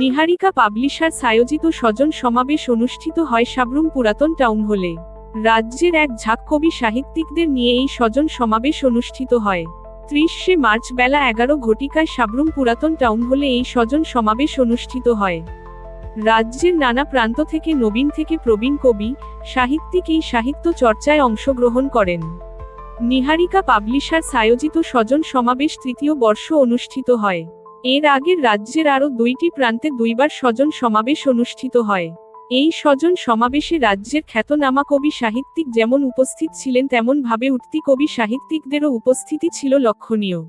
নিহারিকা publisher সায়োজিত স্বজন সমাবেশ অনুষ্ঠিত হয় সাবরুম পুরাতন টাউন হলে। রাজ্যের এক ঝাঁক কবি সাহিত্যিকদের নিয়ে এই স্বজন সমাবেশ অনুষ্ঠিত হয়। ত্রিশে মার্চ বেলা এগারো ঘটিকায় সাবরুম পুরাতন টাউন হলে এই স্বজন সমাবেশ অনুষ্ঠিত হয়। রাজ্যের নানা প্রান্ত থেকে নবীন থেকে প্রবীণ কবি, সাহিত্যিক এই সাহিত্য চর্চায় অংশগ্রহণ করেন। নিহারিকা পাবলিশার সায়োজিত স্বজন সমাবেশ তৃতীয় বর্ষ অনুষ্ঠিত হয়। এর আগের রাজ্যের আরও দুইটি প্রান্তে দুইবার স্বজন সমাবেশ অনুষ্ঠিত হয়। এই স্বজন সমাবেশে রাজ্যের খ্যাতনামা কবি সাহিত্যিক যেমন উপস্থিত ছিলেন তেমনভাবে উঠতি কবি সাহিত্যিকদেরও উপস্থিতি ছিল লক্ষণীয়।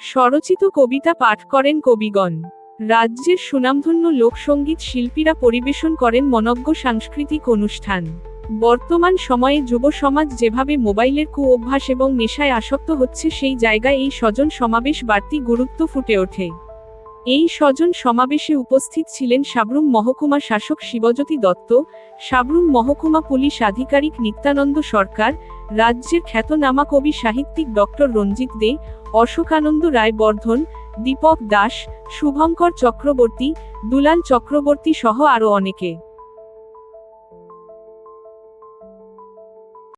স্বরচিত কবিতা পাঠ করেন কবিগণ। রাজ্যের সুনামধন্য লোকসঙ্গীত শিল্পীরা পরিবেশন করেন মনজ্ঞ সাংস্কৃতিক অনুষ্ঠান। বর্তমান সময়ে যুব সমাজ যেভাবে মোবাইলের কু অভ্যাস এবং নেশায় আসক্ত হচ্ছে, সেই জায়গায় এই স্বজন সমাবেশ বাড়তি গুরুত্ব ফুটে ওঠে। এই স্বজন সমাবেশে উপস্থিত ছিলেন সাবরুম মহকুমা শাসক শিবজ্যোতি দত্ত, সাবরুম মহকুমা পুলিশ আধিকারিক নিত্যানন্দ সরকার, রাজ্যের খ্যাতনামা কবি সাহিত্যিক ডক্টর রঞ্জিত দে, অশোকানন্দ রায় বর্ধন দীপক দাস, শুভঙ্কর চক্রবর্তী, দুলাল চক্রবর্তী সহ আরও অনেকে।